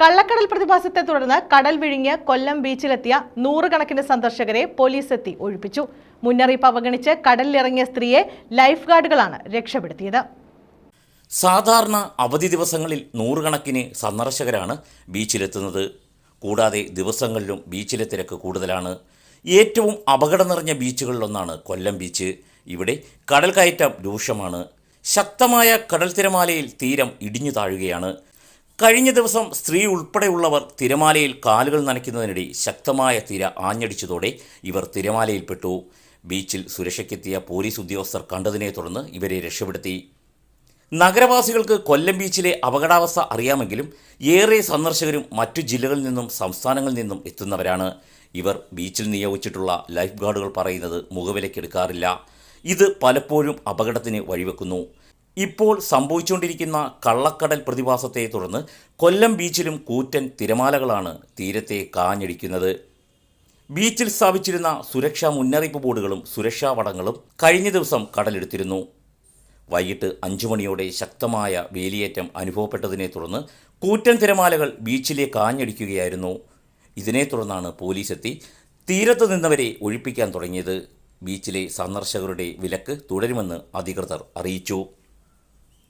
കള്ളക്കടൽ പ്രതിഭാസത്തെ തുടർന്ന് കടൽ വിഴുങ്ങിയ കൊല്ലം ബീച്ചിലെത്തിയ നൂറുകണക്കിന് സന്ദർശകരെ പോലീസ് എത്തി ഒഴിപ്പിച്ചു. മുന്നറിയിപ്പ് അവഗണിച്ച് കടലിലിറങ്ങിയ സ്ത്രീയെ ലൈഫ് ഗാർഡുകളാണ് രക്ഷപ്പെടുത്തിയത്. സാധാരണ അവധി ദിവസങ്ങളിൽ നൂറുകണക്കിന് സന്ദർശകരാണ് ബീച്ചിലെത്തുന്നത്. കൂടാതെ ദിവസങ്ങളിലും ബീച്ചിലെ തിരക്ക് കൂടുതലാണ്. ഏറ്റവും അപകടം നിറഞ്ഞ ബീച്ചുകളിലൊന്നാണ് കൊല്ലം ബീച്ച്. ഇവിടെ കടൽ കയറ്റം രൂക്ഷമാണ്. ശക്തമായ കടൽ തിരമാലയിൽ തീരം ഇടിഞ്ഞു താഴുകയാണ്. കഴിഞ്ഞ ദിവസം സ്ത്രീ ഉൾപ്പെടെയുള്ളവർ തിരമാലയിൽ കാലുകൾ നനയ്ക്കുന്നതിനിടെ ശക്തമായ തിര ആഞ്ഞടിച്ചതോടെ ഇവർ തിരമാലയിൽപ്പെട്ടു. ബീച്ചിൽ സുരക്ഷയ്ക്കെത്തിയ പോലീസ് ഉദ്യോഗസ്ഥർ കണ്ടതിനെ തുടർന്ന് ഇവരെ രക്ഷപ്പെടുത്തി. നഗരവാസികൾക്ക് കൊല്ലം ബീച്ചിലെ അപകടാവസ്ഥ അറിയാമെങ്കിലും ഏറെ സന്ദർശകരും മറ്റു ജില്ലകളിൽ നിന്നും സംസ്ഥാനങ്ങളിൽ നിന്നും എത്തുന്നവരാണ്. ഇവർ ബീച്ചിൽ നിയോഗിച്ചിട്ടുള്ള ലൈഫ് ഗാർഡുകൾ പറയുന്നത് മുഖവിലക്കെടുക്കാറില്ല ഇത് പലപ്പോഴും അപകടത്തിന് വഴിവെക്കുന്നു. ഇപ്പോൾ സംഭവിച്ചുകൊണ്ടിരിക്കുന്ന കള്ളക്കടൽ പ്രതിഭാസത്തെ തുടർന്ന് കൊല്ലം ബീച്ചിലും കൂറ്റൻ തിരമാലകളാണ് തീരത്തെ കാഞ്ഞടിക്കുന്നത്. ബീച്ചിൽ സ്ഥാപിച്ചിരുന്ന സുരക്ഷാ മുന്നറിയിപ്പ് ബോർഡുകളും സുരക്ഷാ വടങ്ങളും കഴിഞ്ഞ ദിവസം കടലെടുത്തിരുന്നു. വൈകിട്ട് അഞ്ചു മണിയോടെ ശക്തമായ വേലിയേറ്റം അനുഭവപ്പെട്ടതിനെ തുടർന്ന് കൂറ്റൻ തിരമാലകൾ ബീച്ചിലെ കാഞ്ഞടിക്കുകയായിരുന്നു. ഇതിനെ തുടർന്നാണ് പോലീസ് എത്തി തീരത്ത് നിന്നവരെ ഒഴിപ്പിക്കാൻ തുടങ്ങിയത്. ബീച്ചിലെ സന്ദർശകരുടെ വിലക്ക് തുടരുമെന്ന് അധികൃതർ അറിയിച്ചു.